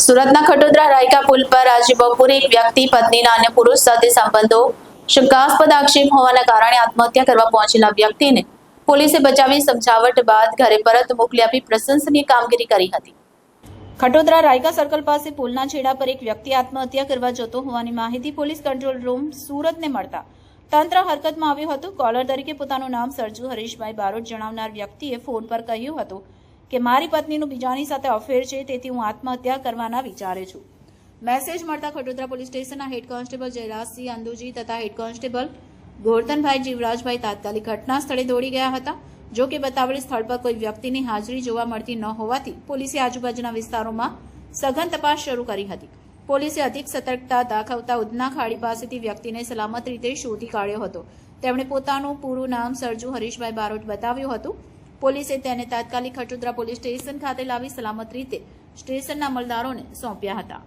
સુરતના ખટોદરા રાયકા પુલ પર આજે બપોરે એક વ્યક્તિ પત્નીના અન્ય પુરુષ સાથે સંબંધો શંકાસ્પદ આક્ષેપ હોવાના કારણે આત્મહત્યા કરવા પહોંચેલા વ્યક્તિને પોલીસે બચાવી સમજાવટ બાદ ઘરે પરત મોકલી આપી પ્રશંસનીય કામગીરી કરી હતી. ખટોદરા રાયકા સર્કલ પાસે પુલના છેડા પર એક વ્યક્તિ આત્મહત્યા કરવા જતો હોવાની માહિતી પોલીસ કંટ્રોલ રૂમ સુરતને મળતા તંત્ર હરકતમાં આવ્યું હતું. કોલર તરીકે પોતાનું નામ સરજુ હરીશભાઈ બારોટ જણાવનાર વ્યક્તિએ ફોન પર કહ્યું હતું કે મારી પત્નીનું બીજાની સાથે અફેર છે, તેથી હું આત્મહત્યા કરવાના વિચારે છું. મેસેજ મળતા ખટોદરા પોલીસ સ્ટેશનના હેડ કોન્સ્ટેબલ જયરાજસિંહ અંદુજી તથા હેડ કોન્સ્ટેબલ ગોરધનભાઈ જીવરાજભાઈ તાત્કાલિક ઘટના સ્થળે દોડી ગયા હતા. જો કે બતાવેલ સ્થળ પર કોઈ વ્યક્તિની હાજરી જોવા મળતી ન હોવાથી પોલીસે આજુબાજુના વિસ્તારોમાં સઘન તપાસ શરૂ કરી હતી. પોલીસે અધિક સતર્કતા દાખવતા ઉધના ખાડી પાસેથી વ્યક્તિને સલામત રીતે શોધી કાઢ્યો હતો. તેમણે પોતાનું પૂરું નામ સરજુ હરીશભાઈ બારોટ બતાવ્યું હતું. પોલીસે તેને તાત્કાલિક ખટોદરા પોલીસ સ્ટેશન ખાતે લાવી સલામત રીતે સ્ટેશનના અમલદારોને સોંપ્યા હતા.